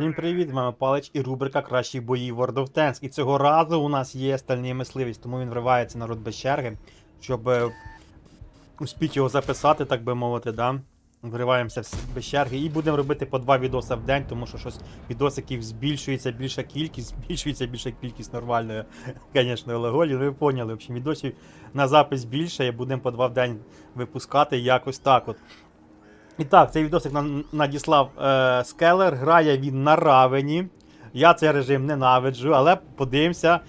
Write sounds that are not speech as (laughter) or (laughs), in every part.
Всім привіт, з вами Палич і рубрика Кращі бої World of Tanks. І цього разу у нас є стальний мисливець, тому він вривається на рот без черги, щоб е, успіть його записати, так би мовити, да? Вриваємося без черги і будемо робити по два відоси в день, тому що щось відосиків збільшується більша кількість, (laughs) збільшується більша кількість нормальної, звісно, леголі. Ви поняли, в общем, відосів на запис більше, і будемо по два в день випускати якось так от. І так, цей відосик нам надіслав е, Скелер. Грає він на Равені. Я цей режим ненавиджу, але подивимося.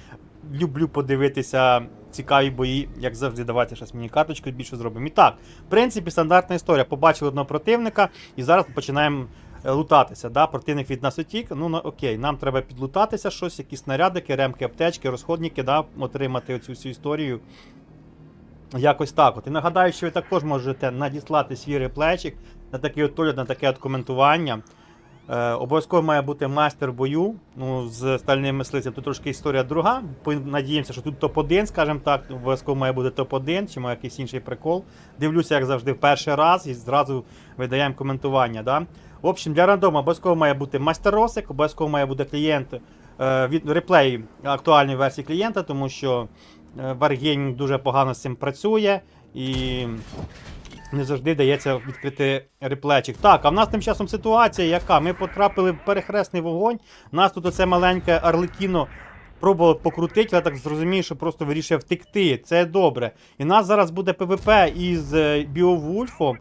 Люблю подивитися цікаві бої, як завжди. Давайте щось мені карточку більше зробимо. І так, в принципі, стандартна історія. Побачили одного противника, і зараз починаємо е, лутатися. Да? Противник від нас утік. Ну, ну окей, нам треба підлутатися щось, якісь снарядики, ремки, аптечки, розходники, да? отримати оцю всю історію. Якось так. От. І нагадаю, що ви також можете надіслати свій реплечик на такий от огляд, на таке от коментування. Е, обов'язково має бути майстер бою ну, з стальним мисливцем. Тут трошки історія друга. Надіємося, що тут топ-1, скажімо так. Обов'язково має бути топ-1, чи має якийсь інший прикол. Дивлюся, як завжди, в перший раз і зразу видаємо коментування. Да? В общем, для рандому обов'язково має бути майстеросик, обов'язково має бути клієнт е, від реплей актуальної версії клієнта, тому що Wargaming дуже погано з цим працює і не завжди дається відкрити реплечик. Так, а в нас тим часом ситуація яка? Ми потрапили в перехресний вогонь. Нас тут оце маленьке Арлекіно пробувало покрутити, але так зрозумію, що просто вирішив втекти. Це добре. І нас зараз буде ПВП із е, Біовульфом.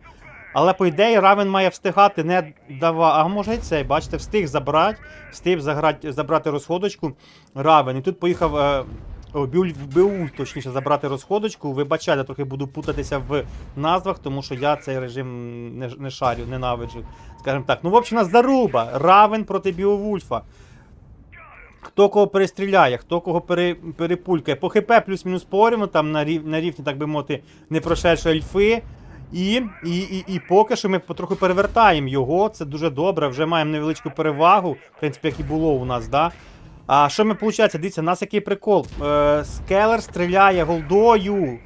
Але по ідеї Равен має встигати не дава. А може і цей, бачите, встиг забрати, встиг заграти, забрати розходочку Равен. І тут поїхав. Е, о, Біуль, точніше, забрати розходочку. Вибачайте, трохи буду путатися в назвах, тому що я цей режим не, не шарю, ненавиджу. Скажімо так. Ну, в общем, заруба. Равен проти Біовульфа. Хто кого перестріляє, хто кого пере, перепулькає. По ХП плюс-мінус порівну, там на, рів, на рівні, так би мовити, не прошедшої ельфи. І, і, і, і поки що ми потроху перевертаємо його. Це дуже добре. Вже маємо невеличку перевагу, в принципі, як і було у нас, да? А що ми виходить? Дивіться, у нас який прикол. Е, Скелер стріляє голдою.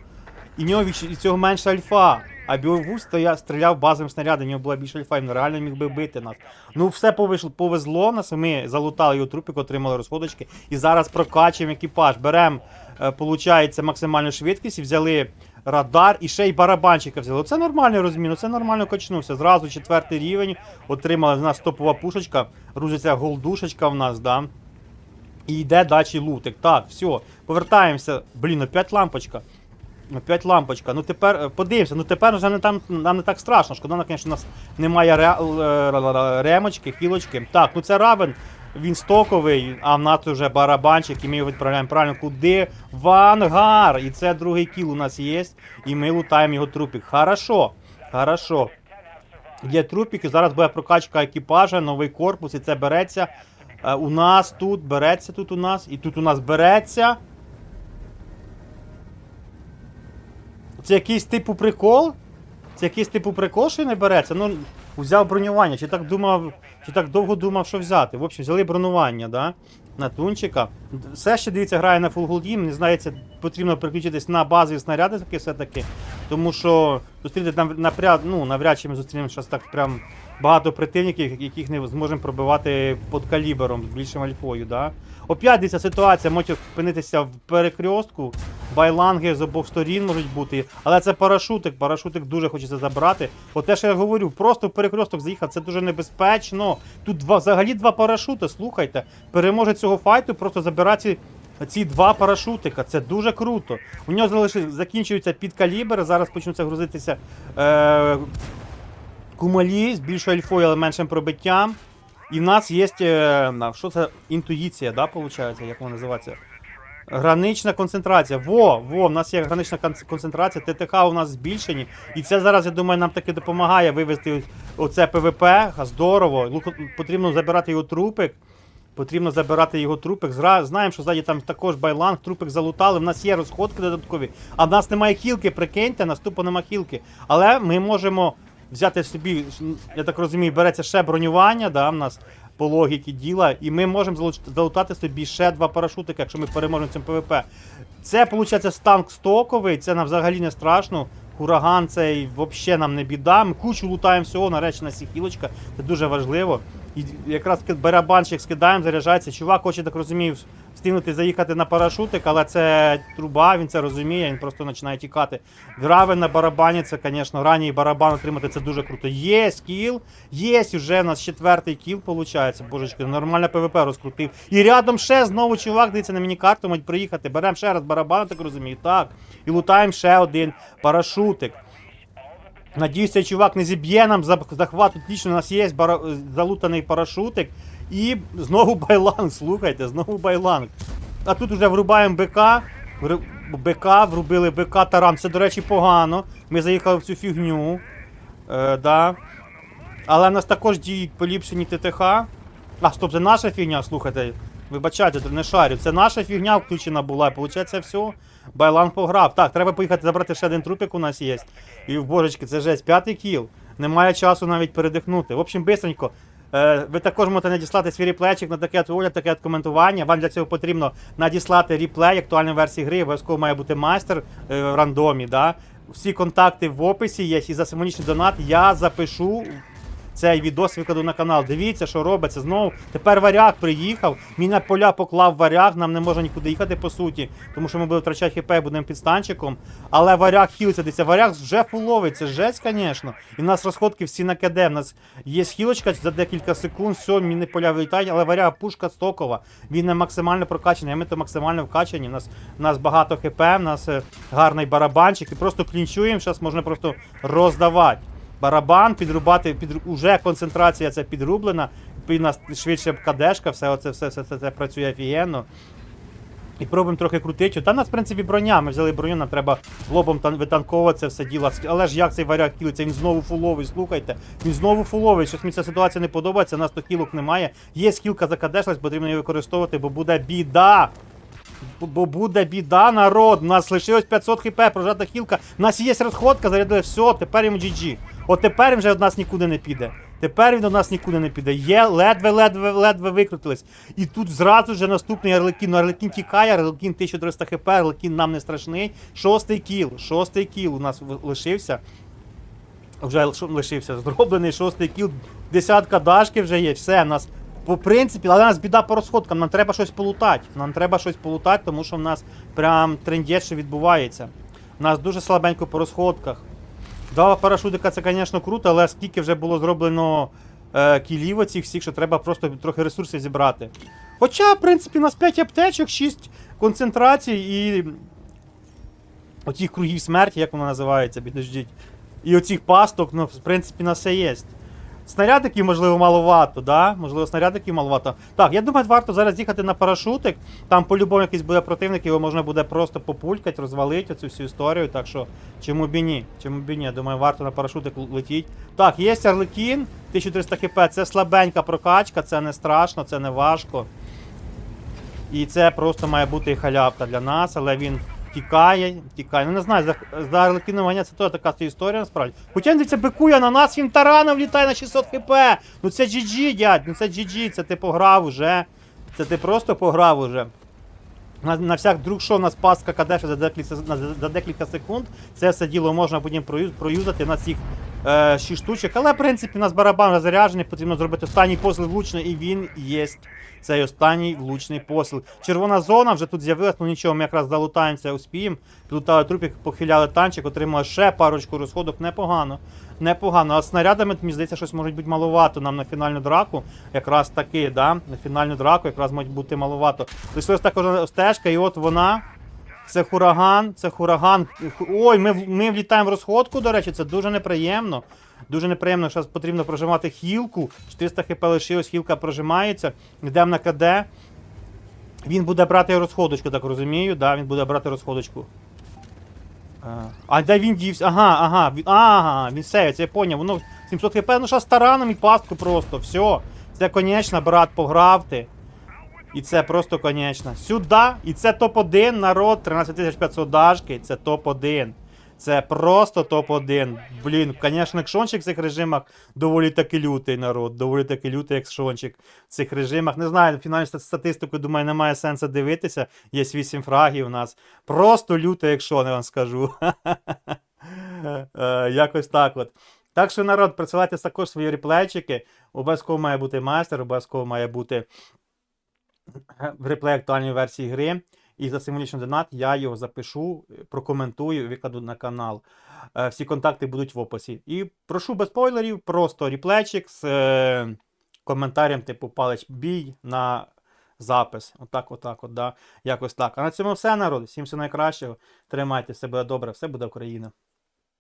І в нього від цього менше альфа. А Біовуз стоя, стріляв базовим снарядом, у нього була більше альфа, він реально міг би бити нас. Ну, все повезло нас. Ми залутали його трупик, отримали розходочки. І зараз прокачуємо екіпаж. Беремо, е, максимальну швидкість взяли радар і ще й барабанчика взяли. Це нормальний розмін, це нормально качнувся. Зразу четвертий рівень. Отримали в нас топова пушечка, грузиться голдушечка в нас, да. І йде далі лутик. Так, все, повертаємося. Блін, опять лампочка. Опять лампочка. Ну тепер е, подивимося, ну тепер вже не там нам не так страшно. Шкода, звісно, у нас немає ре, е, ремочки, хілочки. Так, ну це равен. Він стоковий, а в нас вже барабанчик, і ми його відправляємо правильно куди? В ангар! І це другий кіл у нас є. І ми лутаємо його трупик. Хорошо. Хорошо. Є трупик, і зараз буде прокачка екіпажа, новий корпус, і це береться. Е, у нас тут береться тут у нас, і тут у нас береться. Це якийсь типу прикол? Це якийсь типу прикол, що не береться? Ну, взяв бронювання, чи так думав, чи так довго думав, що взяти. В общем, взяли бронювання, да? На тунчика. Все ще дивіться, грає на Team, не знається, потрібно переключитись на базові снаряди таки все-таки. Тому що зустріти нам напряд, ну, навряд чи ми зустрінемо зараз так прям багато противників, яких не зможемо пробивати під калібром з більшим альфою. Да? Опять дивіться ситуація, може опинитися в перекрестку, байланги з обох сторін можуть бути, але це парашутик, парашутик дуже хочеться забрати. От те, що я говорю, просто в перекресток заїхав, це дуже небезпечно. Тут два, взагалі два парашути, слухайте. Переможе цього файту, просто забирати ці два парашутика. Це дуже круто. У нього залиши, закінчується підкалібр, зараз почнуться грузитися. Е, Кумалі з більшою альфою, але меншим пробиттям. І в нас є. Е, що це? Інтуїція, да, виходить, як вона називається? Гранична концентрація. Во, во, в нас є гранична концентрація, ТТХ у нас збільшені. І це зараз, я думаю, нам таки допомагає вивести оце ПВП. Здорово. Потрібно забирати його трупик. Потрібно забирати його трупик. Зра... Знаємо, що ззаді там також байланг, трупик залутали. В нас є розходки додаткові, а в нас немає хілки, прикиньте, нас тупо нема хілки. Але ми можемо взяти собі, я так розумію, береться ще бронювання, да, в нас по логіки діла, і ми можемо залутати собі ще два парашутики, якщо ми переможемо цьому ПВП. Це, виходить, танк стоковий, це нам взагалі не страшно. Ураган цей взагалі нам не біда. Ми кучу лутаємо всього, нарешті на сі хілочка. Це дуже важливо. І якраз барабанщик скидаємо, заряджається. Чувак хоче, так розумію, встигнути заїхати на парашутик, але це труба, він це розуміє, він просто починає тікати. Граве на барабані, це, звісно, ранній барабан отримати це дуже круто. Є скіл, є вже у нас четвертий кіл, виходить, божечки, нормально ПВП розкрутив. І рядом ще знову чувак, дивиться на міні-карту, мають приїхати. Беремо ще раз барабан, так розумію, так. І лутаємо ще один парашутик. Надіюсь, цей чувак не зіб'є нам за захват. Отлично, у нас є залутаний парашутик. І знову байланг, слухайте, знову байланг. А тут вже врубаємо БК. БК, врубили БК таран. Це, до речі, погано. Ми заїхали в цю фігню. Е, да. Але в нас також діють поліпшені ТТХ. А, стоп, це наша фігня, слухайте. Вибачайте, не шарю. Це наша фігня включена була. І виходить, все. Байлан пограв. Так, треба поїхати забрати ще один трупик у нас є. І в божечки, це жесть, п'ятий кіл. Немає часу навіть передихнути. В общем, бистренько. Е, ви також можете надіслати свій реплейчик на таке огляд, таке коментування. Вам для цього потрібно надіслати реплей актуальної версії гри. Обов'язково має бути майстер е, в рандомі. Да? Всі контакти в описі є. І за символічний донат я запишу цей відос викладу на канал. Дивіться, що робиться. Знову тепер варяг приїхав. Мій на поля поклав варяг. Нам не можна нікуди їхати по суті, тому що ми будемо втрачати хп, будемо під станчиком. Але варяг хілиться. Дивіться, варяг вже фуловий. Це жесть, звісно. І в нас розходки всі на КД. У нас є хілочка за декілька секунд. Все, міни поля вилітають, але варяг пушка стокова. Він не максимально прокачаний. Ми то максимально вкачані. У нас, у нас багато хп, у нас е, гарний барабанчик. І просто клінчуємо. Зараз можна просто роздавати барабан, підрубати, під, уже концентрація це підрублена, нас швидше кадешка, все оце, все, все, все це працює офігенно. І пробуємо трохи крутити. Та нас, в принципі, броня. Ми взяли броню, нам треба лобом тан- витанковувати це все діло. Але ж як цей варяг кілиться? Він знову фуловий, слухайте. Він знову фуловий. Щось мені ця ситуація не подобається, у нас то кілок немає. Є скілка закадешлась, потрібно її використовувати, бо буде біда. Бо буде біда, народ. У нас лишилось 500 хп, прожата хілка. У нас є розходка, зарядили, все, тепер йому GG. От тепер він вже від нас нікуди не піде. Тепер він до нас нікуди не піде. Є, ледве, ледве, викрутились. І тут зразу ж наступний Арлекін. Ну, Арлекін тікає, Арлекін 1300 хп, Арлекін нам не страшний. Шостий кіл, шостий кіл у нас лишився. Вже лишився зроблений шостий кіл. Десятка дашки вже є, все, у нас по принципі, але у нас біда по розходкам, нам треба щось полутати. Нам треба щось полутати, тому що в нас прям трендєт, що відбувається. У нас дуже слабенько по розходках. Два парашутика це, звісно, круто, але скільки вже було зроблено е, кілів оцих всіх, що треба просто трохи ресурсів зібрати. Хоча, в принципі, у нас 5 аптечок, 6 концентрацій і. Оцих кругів смерті, як воно називається, підождіть. І оцих пасток, ну, в принципі, на все є. Снарядиків, можливо, маловато, да? Можливо, снарядиків маловато. Так, я думаю, варто зараз їхати на парашутик. Там по-любому якийсь буде противник, його можна буде просто популькати, розвалити оцю всю історію. Так що, чому б ні? Чому б ні? Я думаю, варто на парашутик л- летіть. Так, є Арлекін, 1300 хп, це слабенька прокачка, це не страшно, це не важко. І це просто має бути халявка для нас, але він тікає, тікає. Ну не знаю, за, за це теж така історія насправді. Хоча він дивіться, бикує на нас, він тараном літає на 600 хп. Ну це GG, дядь, ну це GG, це ти пограв уже. Це ти просто пограв уже. На, на всяк друг, що в нас паска кадеша за декілька, за декілька секунд, це все діло можна потім прою- проюзати на цих е, 6 штучок. Але, в принципі, у нас барабан вже заряджений, потрібно зробити останній посил влучно, і він є. Цей останній влучний посил. Червона зона вже тут з'явилась, ну нічого, ми якраз залутаємося, успіємо. Підлутали трупик, похиляли танчик, отримали ще парочку розходок. Непогано. Непогано. А снарядами, мені здається, щось може бути маловато нам на фінальну драку. Якраз таки, да? На фінальну драку якраз може бути маловато. Лишилась також стежка, і от вона. Це хураган, це хураган. Ой, ми, ми влітаємо в розходку, до речі, це дуже неприємно. Дуже неприємно, зараз потрібно прожимати хілку. 400 хп лишилось, хілка прожимається. Йдемо на КД. Він буде брати розходочку, так розумію. Да, він буде брати розходочку. А, де він дівся? Ага, ага, він, ага, він сейвиться, я поняв. Воно 700 хп, ну що з тараном і пастку просто, все. Це, конечно, брат, пограв ти. І це просто конечно. Сюди. І це топ-1 народ, 13500 дашки, це топ-1. Це просто топ-1. Блін, звісно, екшончик в цих режимах доволі таки лютий народ. Доволі таки лютий екшончик в цих режимах. Не знаю, фінальну статистику, думаю, немає сенсу дивитися. Є 8 фрагів у нас. Просто лютий екшон, я вам скажу. (laughs) Е, Якось так от. Так що, народ, присилайте також свої реплейчики. Обов'язково має бути майстер, обов'язково має бути реплей актуальної версії гри. І за символічний донат я його запишу, прокоментую викладу на канал. Е, Всі контакти будуть в описі. І прошу без спойлерів, просто ріплечик з е, коментарем, типу палець бій на запис. Отак, отак, от, да. Якось так. А на цьому все, народ. Всім все найкращого. Тримайте себе добре, все буде Україна.